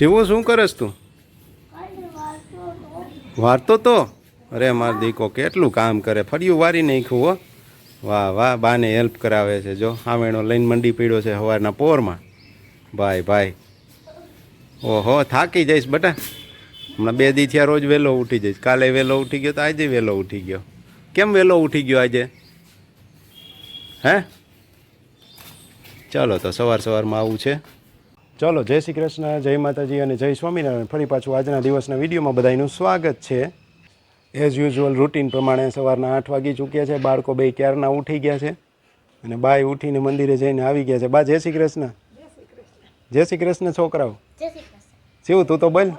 શિવો શું કરસ તું? વારતો તો? અરે, માર દીકો, કેટલું કામ કરે? ફર્યું વારી નાખ્યું, હો. વાહ વાહ, બાને હેલ્પ કરાવે છે. જો હામેણો લઈને મંડી પીડ્યો છે સવારના પોરમાં. ભાઈ ભાઈ. ઓહો, થાકી જઈશ બટા. હમણાં બે દી થયા રોજ વહેલો ઉઠી જઈશ. કાલે વહેલો ઉઠી ગયો તો આજે વહેલો ઉઠી ગયો. કેમ વહેલો ઉઠી ગયો આજે? હે? ચાલો, તો સવાર સવારમાં આવું છે. ચાલો જય શ્રી કૃષ્ણ જય માતાજી અને જય સ્વામિનારાયણ ફરી પાછું આજના દિવસના વિડીયોમાં બધાનું સ્વાગત છે એઝ યુઝ્યુઅલ રૂટીન પ્રમાણે સવારના આઠ વાગી ચૂક્યા છે બાળકો બે ક્યારના ઉઠી ગયા છે અને બાય ઉઠીને મંદિરે જઈને આવી ગયા છે બા જય શ્રી કૃષ્ણ જય શ્રી કૃષ્ણ છોકરાઓ શિવ તું તો બોલ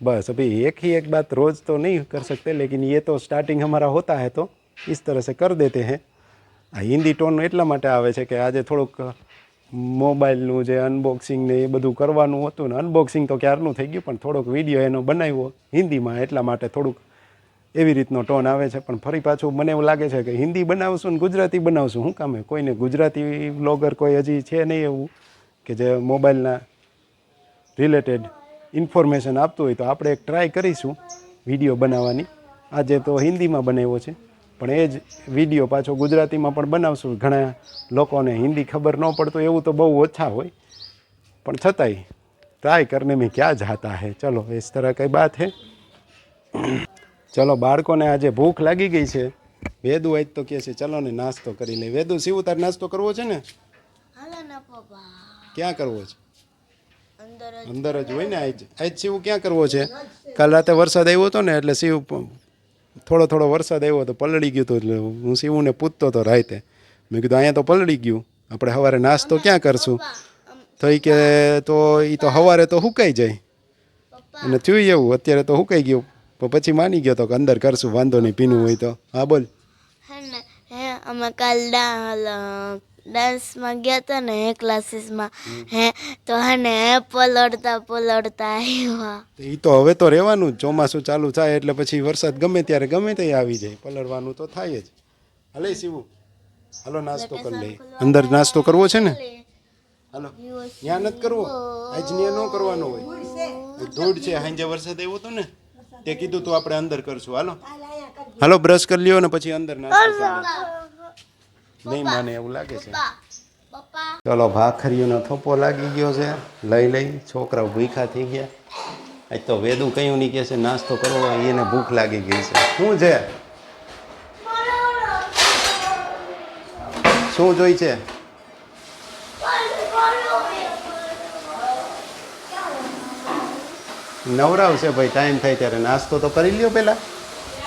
बस अभी एक ही एक बात रोज़ तो नहीं कर सकते लेकिन ये तो स्टार्टिंग हमारा होता है तो इस तरह से कर देते हैं આ હિન્દી ટોન એટલા માટે આવે છે કે આજે થોડુંક મોબાઈલનું જે અનબોક્સિંગ ને એ બધું કરવાનું હતું ને અનબોક્સિંગ તો ક્યારનું થઈ ગયું, પણ થોડોક વીડિયો એનો બનાવ્યો હિન્દીમાં, એટલા માટે થોડુંક એવી રીતનો ટોન આવે છે. પણ ફરી પાછું મને એવું લાગે છે કે હિન્દી બનાવશું ને ગુજરાતી બનાવશું શું કામે? કોઈને ગુજરાતી બ્લોગર કોઈ હજી છે નહીં એવું કે જે મોબાઈલના રિલેટેડ ઇન્ફોર્મેશન આપતું હોય તો આપણે એક ટ્રાય કરીશું વીડિયો બનાવવાની. આજે તો હિન્દીમાં બનાવ્યો છે. પણ એ જ વીડિયો પાછો ગુજરાતીમાં પણ બનાવશું. ઘણા લોકોને હિન્દી ખબર ન પડતું એવું તો બહુ ઓછા હોય. પણ છતાંય ટ્રાય કરીને મેં ક્યાં જાતા હે? ચલો એ તરહ કઈ બાત હે. ચલો બાળકોને આજે ભૂખ લાગી ગઈ છે. વેદુ આજ તો કહે છે ચલો ને નાસ્તો કરી લઈ વેદુ શિવ તાર નાસ્તો કરવો છે ને? ક્યાં કરવો છે? અંદર જ હોય ને આજ. આજ શિવ ક્યાં કરવો છે? કાલ રાતે વરસાદ આવ્યો હતો ને એટલે શિવ થોડો થોડો વરસાદ આવ્યો તો પલળી ગયું હતું એટલે હું શિવને પૂછતો હતો રાતે. મેં કીધું અહીંયા તો પલળી ગયું. આપણે સવારે નાસ્તો ક્યાં કરશું? તો એ કે તો એ તો સવારે તો સુકાઈ જાય. અને થયું એવું અત્યારે તો સુકાઈ ગયું. પણ પછી માની ગયો તો કે અંદર કરશું વાંધો નહીં પીનું હોય તો. હા બોલ. હે ને હે અમે કાલ ડાન્સમાં ગયા હતા ને હે ક્લાસીસમાં હે તો હે પલળતા પલળતા આવ્યા એ તો હવે તો રહેવાનું ચોમાસું ચાલુ થાય એટલે પછી વરસાદ ગમે ત્યારે ગમે તે આવી જાય પલળવાનું તો થાય જ. હલે શિવું હાલો નાસ્તો કરી લઈએ. અંદર નાસ્તો કરવો છે ને? હાલો. ત્યાં નથી કરવો? આજ ત્યાં ન કરવાનો હોય. ધૂળ છે સાંજે વરસાદ આવ્યો હતો ને તે કીધું તું આપણે અંદર કરશું. હાલો. હાલો બ્રશ કરી લ્યો ને પછી અંદર નાસ્તો. નહીં મને એવું લાગે છે. ચલો ભાખરીઓનો થોપો લાગી ગયો છે. લઈ લઈ છોકરાઓ ભૂખા થઈ ગયા. આજ તો વેદું કયું નહીં કે છે નાસ્તો કરવો એને ભૂખ લાગી ગઈ છે. શું છે? શું જોઈ છે? નવરાવ છે ભાઈ ટાઈમ થાય ત્યારે નાસ્તો તો કરી લ્યો પહેલાં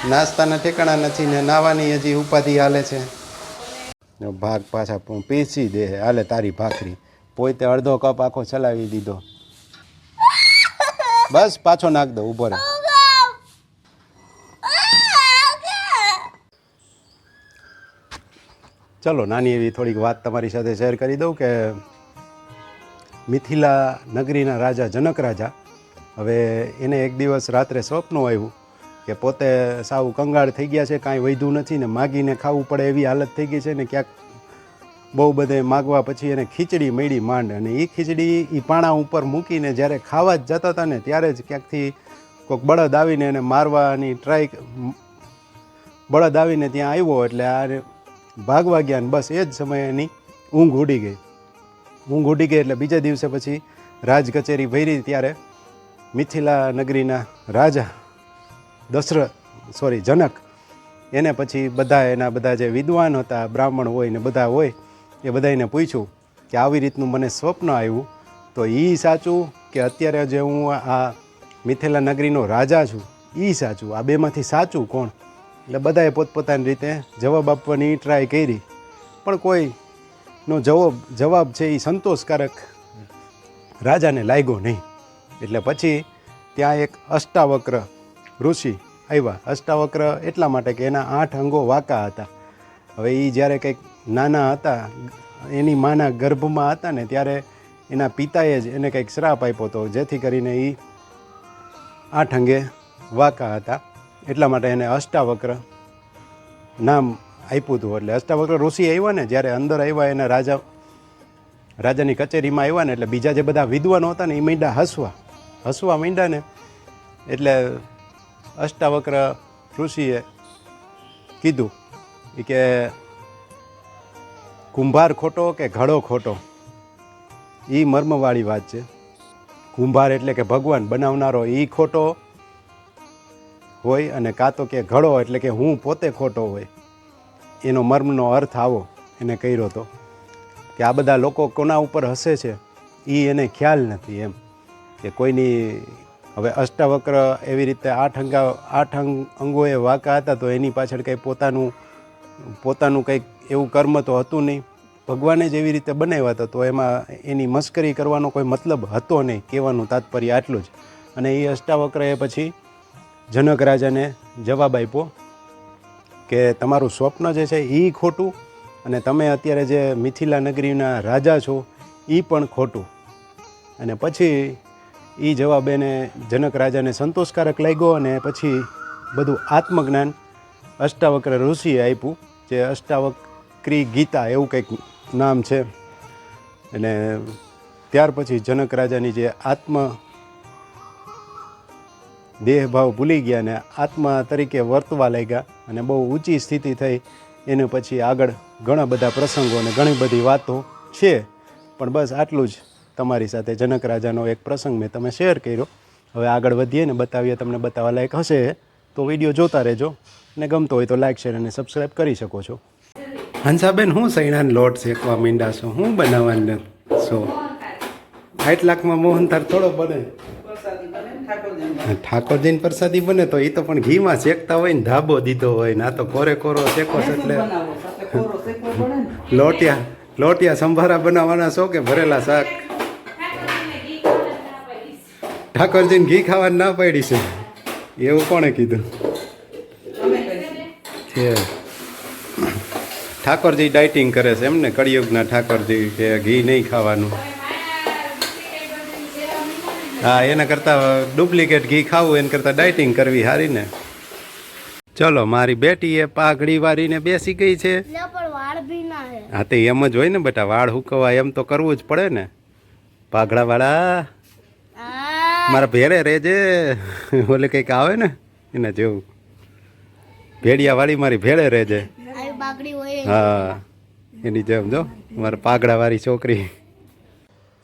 નાસ્તાના ઠેકાણા નથી ને નાવાની હજી ઉપાધિ હાલે છે. ભાગ પાછા પીસી દે. હાલે તારી ભાખરી. પોતે અડધો કપ આખો ચલાવી દીધો. બસ, પાછો નાખ દો ઊભો રહે. ચલો, નાની એવી થોડીક વાત તમારી સાથે શેર કરી દઉં કે મિથિલા નગરીના રાજા જનક રાજા. હવે એને એક દિવસ રાત્રે સ્વપ્ન આવ્યું કે પોતે સાવ કંગાળ થઈ ગયા છે, કાંઈ વધ્યું નથી ને માગીને ખાવું પડે એવી હાલત થઈ ગઈ છે ને ક્યાંક બહુ બધે માગવા પછી એને ખીચડી મળી માંડ અને એ ખીચડી એ પાણા ઉપર મૂકીને જ્યારે ખાવા જ જતા હતા ને ત્યારે જ ક્યાંકથી કોઈક બળદ આવીને એને મારવાની ટ્રાય બળદ આવીને ત્યાં આવ્યો એટલે આ ભાગવા ગયા ને બસ એ જ સમયે એની ઊંઘ ઉડી ગઈ. ઊંઘ ઉડી ગઈ એટલે બીજા દિવસે પછી રાજ કચેરી ભરી ત્યારે મિથિલા નગરીના રાજા દશરથ સોરી જનક. એને પછી બધા એના બધા જે વિદ્વાન હતા, બ્રાહ્મણ હોય ને બધા હોય, એ બધાને પૂછ્યું કે આવી રીતનું મને સ્વપ્ન આવ્યું, તો એ સાચું કે અત્યારે જે હું આ મિથિલા નગરીનો રાજા છું એ સાચું? આ બેમાંથી સાચું કોણ? એટલે બધાએ પોતપોતાની રીતે જવાબ આપવાની ટ્રાય કરી. પણ કોઈનો જવાબ જવાબ છે એ સંતોષકારક રાજાને લાગ્યો નહીં. એટલે પછી ત્યાં એક અષ્ટાવક્ર ઋષિ આવ્યા. અષ્ટાવક્ર એટલા માટે કે એના આઠ અંગો વાંકા હતા. હવે એ જ્યારે કંઈક નાના હતા, એની માના ગર્ભમાં હતા ને ત્યારે એના પિતાએ જ એને કંઈક શ્રાપ આપ્યો હતો જેથી કરીને એ આઠ અંગે વાંકા હતા. એટલા માટે એને અષ્ટાવક્ર નામ આપ્યું હતું. એટલે અષ્ટાવક્ર ઋષિ આવ્યા ને, જ્યારે અંદર આવ્યા એના રાજા, રાજાની કચેરીમાં આવ્યા ને, એટલે બીજા જે બધા વિદ્વાનો હતા ને એ મીંડા હસવા હસવા મીંડા ને, એટલે અષ્ટાવક્ર ઋષિએ કીધું કે કુંભાર ખોટો કે ઘડો ખોટો? એ મર્મવાળી વાત છે. કુંભાર એટલે કે ભગવાન બનાવનારો એ ખોટો હોય અને કાં તો કે ઘડો એટલે કે હું પોતે ખોટો હોય. એનો મર્મનો અર્થ આવો, એને કર્યો હતો કે આ બધા લોકો કોના ઉપર હસે છે? એ એને ખ્યાલ નથી એમ. કે કોઈની હવે અષ્ટાવક્ર એવી રીતે આઠ અંગા આઠ અંગ અંગોએ વાંકા હતા તો એની પાછળ કંઈ પોતાનું પોતાનું કંઈક એવું કર્મ તો હતું નહીં. ભગવાને જ એવી રીતે બનાવ્યા હતા, તો એમાં એની મશ્કરી કરવાનો કોઈ મતલબ હતો નહીં, કહેવાનું તાત્પર્ય આટલું જ. અને એ અષ્ટાવક્રએ પછી જનક રાજાને જવાબ આપ્યો કે તમારું સ્વપ્ન જે છે એ ખોટું અને તમે અત્યારે જે મિથિલા નગરીના રાજા છો એ પણ ખોટું. અને પછી એ જવાબ એને જનક રાજાને સંતોષકારક લાગ્યો અને પછી બધું આત્મજ્ઞાન અષ્ટાવક્ર ઋષિએ આપ્યું, જે અષ્ટાવક્રી ગીતા એવું કંઈક નામ છે. અને ત્યાર પછી જનક રાજાની જે આત્મ દેહભાવ ભૂલી ગયા અને આત્મા તરીકે વર્તવા લાગ્યા અને બહુ ઊંચી સ્થિતિ થઈ. એને પછી આગળ ઘણા બધા પ્રસંગો અને ઘણી બધી વાતો છે. પણ બસ આટલું જ. તમારી સાથે જનક રાજાનો એક પ્રસંગ મેં તમે શેર કર્યો. હવે આગળ વધીએ ને બતાવીએ તમને બતાવવા લાયક હશે. તો વીડિયો જોતા રહેજો ને ગમતો હોય તો લાઈક શેર અને સબસ્ક્રાઈબ કરી શકો છો. હંસાબેન હું સૈણાન લોટ શેકવા મીંડા છો. હું બનાવવાનું છો? સાઠ લાખમાં મોહનથાર થોડો બને. ઠાકોરજીની પ્રસાદી બને તો એ તો પણ ઘીમાં શેકતા હોય ને ધાબો દીધો હોય ને આ તો કોરે કોરો શેકો છે એટલે લોટિયા લોટિયા સંભારા બનાવવાના છો કે ભરેલા શાક? ઠાકોરજીને ઘી ખાવા ના પાડી છે. એવું કોણે કીધું? છે. ઠાકોરજી ડાયટિંગ કરે છે એમને કળિયુગના ઠાકોરજી કે ઘી નહીં ખાવાનું. હા એના કરતાં ડુપ્લિકેટ ઘી ખાવું એના કરતાં ડાયટિંગ કરવી સારી ને. ચલો મારી બેટી એ પાઘડી વારીને બેસી ગઈ છે. ના પણ વાળ ભી ના હે. હા તે એમ જ હોય ને બેટા વાળ હુકવા એમ તો કરવું જ પડે ને. પાઘડાવાળા મારા ભેળે રહેજે ઓલે કંઈક આવે ને એના જેવું. ભેડિયાવાળી મારી ભેળે રહેજે હા એની જેમ જો મારા પાઘડાવાળી છોકરી.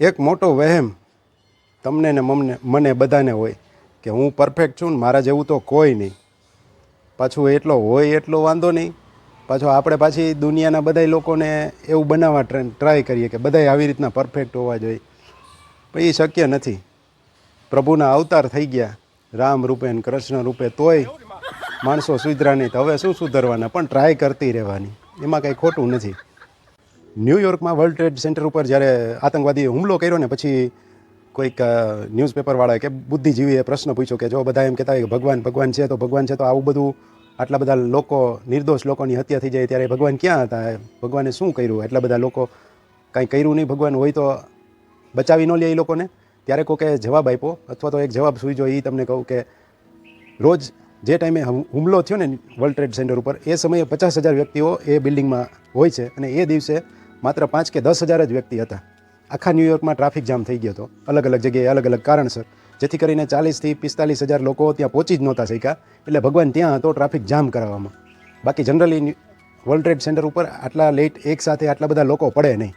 એક મોટો વહેમ તમને ને મમને મને બધાને હોય કે હું પરફેક્ટ છું ને મારા જેવું તો કોઈ નહીં. પાછું એટલો હોય એટલો વાંધો નહીં. પાછો આપણે પાછી દુનિયાના બધા લોકોને એવું બનાવવા ટ્રાય કરીએ કે બધાય આવી રીતના પરફેક્ટ હોવા જોઈએ. પણ એ શક્ય નથી. પ્રભુના અવતાર થઈ ગયા. રામ રૂપે ને કૃષ્ણ રૂપે તોય માણસો સુધરા નહીં. તો હવે શું સુધરવાના? પણ ટ્રાય કરતી રહેવાની. એમાં કંઈ ખોટું નથી. ન્યૂયોર્કમાં વર્લ્ડ ટ્રેડ સેન્ટર ઉપર જ્યારે આતંકવાદીએ હુમલો કર્યો ને પછી કોઈક ન્યૂઝપેપરવાળાએ કે બુદ્ધિજીવીએ પ્રશ્ન પૂછ્યો કે જો બધા એમ કહેતા હોય કે ભગવાન ભગવાન છે તો ભગવાન છે, તો આવું બધું આટલા બધા લોકો, નિર્દોષ લોકોની હત્યા થઈ જાય ત્યારે ભગવાન ક્યાં હતા? ભગવાને શું કર્યું? એટલા બધા લોકો કાંઈ કર્યું નહીં? ભગવાન હોય તો બચાવી ન લે એ લોકોને? ત્યારે કોકે જવાબ આપ્યો, અથવા તો એક જવાબ સૂઈજો એ તમને કહું કે રોજ જે ટાઈમે હમ- હુમલો થયો ને વર્લ્ડ ટ્રેડ સેન્ટર ઉપર, એ સમયે પચાસ હજાર વ્યક્તિઓ એ બિલ્ડિંગમાં હોય છે અને એ દિવસે માત્ર પાંચ કે દસ હજાર જ વ્યક્તિ હતા. આખા ન્યૂયોર્કમાં ટ્રાફિક જામ થઈ ગયો હતો. અલગ અલગ જગ્યાએ અલગ અલગ કારણસર. જેથી કરીને ચાલીસથી પિસ્તાલીસ હજાર લોકો ત્યાં પહોંચી જ નહોતા શક્યા. એટલે ભગવાન ત્યાં હતો ટ્રાફિક જામ કરાવવામાં. બાકી જનરલી વર્લ્ડ ટ્રેડ સેન્ટર ઉપર આટલા લેટ એક સાથે આટલા બધા લોકો પડે નહીં.